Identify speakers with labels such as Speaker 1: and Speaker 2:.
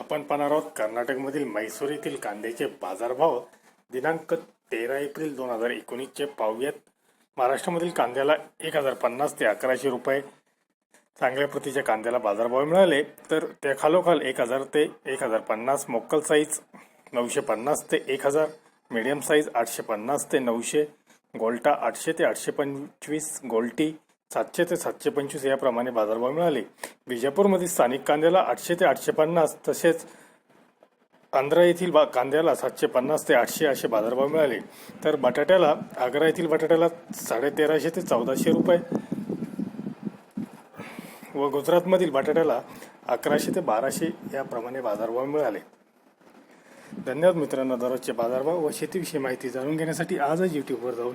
Speaker 1: आपण पाहणार आहोत कर्नाटकमधील मैसूर येथील कांद्याचे बाजारभाव दिनांक तेरा एप्रिल दोन हजार एकोणीसचे पाहुयात. महाराष्ट्रामधील कांद्याला एक हजार पन्नास ते अकराशे रुपये चांगल्या प्रतीच्या कांद्याला बाजारभाव मिळाले तर त्या खालोखाल एक हजार ते एक हजार पन्नास मोक्कल साईज नऊशे पन्नास ते एक हजार मिडियम साईज आठशे पन्नास ते नऊशे गोल्टा आठशे ते आठशे पंचवीस गोल्टी सातशे ते सातशे पंचवीस याप्रमाणे बाजारभाव मिळाले. विजापूरमधील स्थानिक कांद्याला आठशे ते आठशे पन्नास तसेच आंध्रा येथील बा कांद्याला सातशे पन्नास ते आठशे असे बाजारभाव मिळाले. तर बटाट्याला आग्रा येथील बटाट्याला साडेतेराशे ते चौदाशे रुपये व गुजरातमधील बटाट्याला अकराशे ते बाराशे याप्रमाणे बाजारभाव मिळाले. धन्यवाद मित्रांनो दररोजचे बाजारभाव व शेतीविषयी माहिती जाणून घेण्यासाठी आजच यूट्यूबवर जाऊन